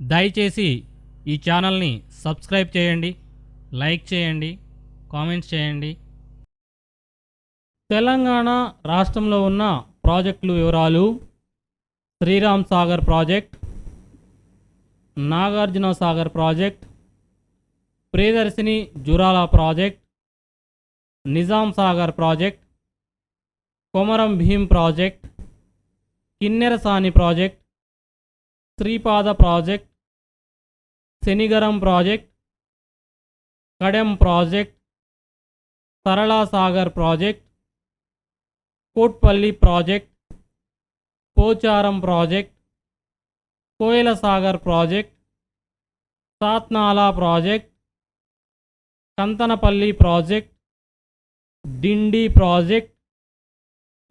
దయచేసి ఈ ఛానల్ని సబ్స్క్రైబ్ చేయండి లైక్ చేయండి కామెంట్స్ చేయండి. తెలంగాణ రాష్ట్రంలో ఉన్న ప్రాజెక్టులు వివరాలు. Sriram Sagar project Nagarjuna Sagar project Priyadarshini Jurala project Nizam Sagar project Komaram Bheem project Kinnerasani project Sripada project Shanigaram project Kadem project Sarala Sagar project Kotpalli project Pocharam project Koyal Sagar project Satnala project Kanthanapalli project Dindi project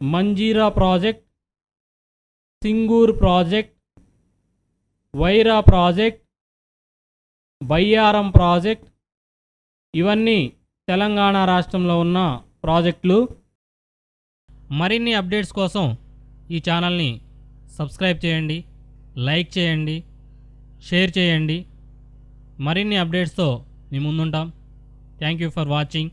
Manjira project Singur project Wyra project Bayyaram project. ఇవన్నీ తెలంగాణ రాష్ట్రంలో ఉన్న ప్రాజెక్టులు. మరిన్ని updates కోసం ఈ ఛానల్ని subscribe చేయండి like చేయండి షేర్ చేయండి. మరిన్ని అప్డేట్స్తో మీ ముందుంటాం. Thank you for watching.